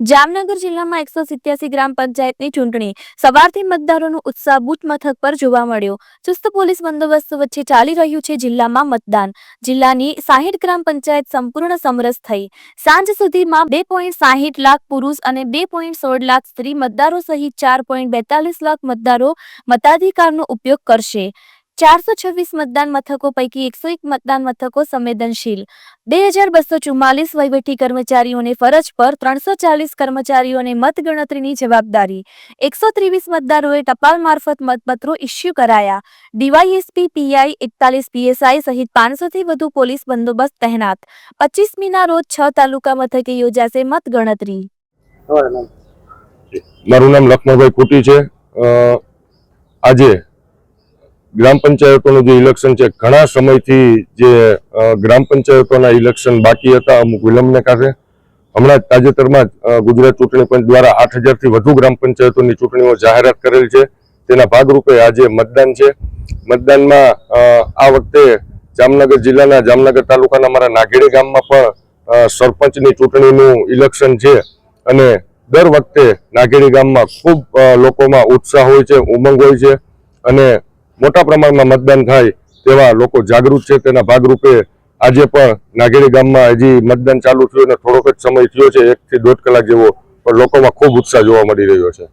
જામનગર જિલ્લામાં એકસો સિત્યાસી ગ્રામ પંચાયતની ચૂંટણી. સવારથી મતદારોનો ઉત્સાહ બૂથ મથક પર જોવા મળ્યો. ચુસ્ત પોલીસ બંદોબસ્ત વચ્ચે ચાલી રહ્યું છે જિલ્લામાં મતદાન. જિલ્લાની સાહીઠ ગ્રામ પંચાયત સંપૂર્ણ સમરસ થઈ. સાંજ સુધીમાં બે પોઈન્ટ સાહીઠ લાખ પુરુષ અને બે પોઈન્ટ સોળ લાખ સ્ત્રી મતદારો સહિત ચાર પોઈન્ટ બેતાલીસ લાખ મતદારો મતાધિકારનો ઉપયોગ કરશે. ચારસો છવ્વીસ મતદાન મથકો પૈકી એકસો એક મતદાન મથકો સંવેદનશીલ. બે હજાર બસો ચુમ્માલીસ વહીવટી કર્મચારીઓને ફરજ પર ત્રણસો ચાલીસ કર્મચારીઓને મતગણતરીની જવાબદારી. એકસો ત્રેવીસ મતદારોએ ટપાલ મારફત મતપત્રો ઇસ્યુ કરાયા. ડીવાયએસપી, પીઆઈ, એકતાલીસ પીએસઆઈ સહિત પાંચસોથી વધુ પોલીસ બંદોબસ્ત તહેનાત. પચીસમીના રોજ છ તાલુકા મથકે યોજાશે મતગણતરી. મારું નામ લખમણભાઈ કુટી છે. આજે ગ્રામ પંચાયતોનું જે ઇલેક્શન છે, ઘણા સમયથી જે ગ્રામ પંચાયતોના ઇલેક્શન બાકી હતા, અમુક વિલંબને કારણે. હમણાં તાજેતરમાં જ ગુજરાત ચૂંટણી પંચ દ્વારા આઠ હજારથી વધુ ગ્રામ પંચાયતોની ચૂંટણીઓ જાહેરાત કરેલ છે. તેના ભાગરૂપે આજે મતદાન છે. મતદાનમાં આ વખતે જામનગર જિલ્લાના જામનગર તાલુકાના મારા નાગેડી ગામમાં પણ સરપંચની ચૂંટણીનું ઇલેક્શન છે. અને દર વખતે નાગેડી ગામમાં ખૂબ લોકોમાં ઉત્સાહ હોય છે, ઉમંગ હોય છે. અને મોટા પ્રમાણમાં મતદાન થાય તેવા લોકો જાગૃત છે. તેના ભાગરૂપે આજે પણ નાગેડી ગામમાં હજી મતદાન ચાલુ થયું અને થોડોક જ સમય થયો છે. એકથી દોઢ કલાક જેવો પણ લોકોમાં ખૂબ ઉત્સાહ જોવા મળી રહ્યો છે.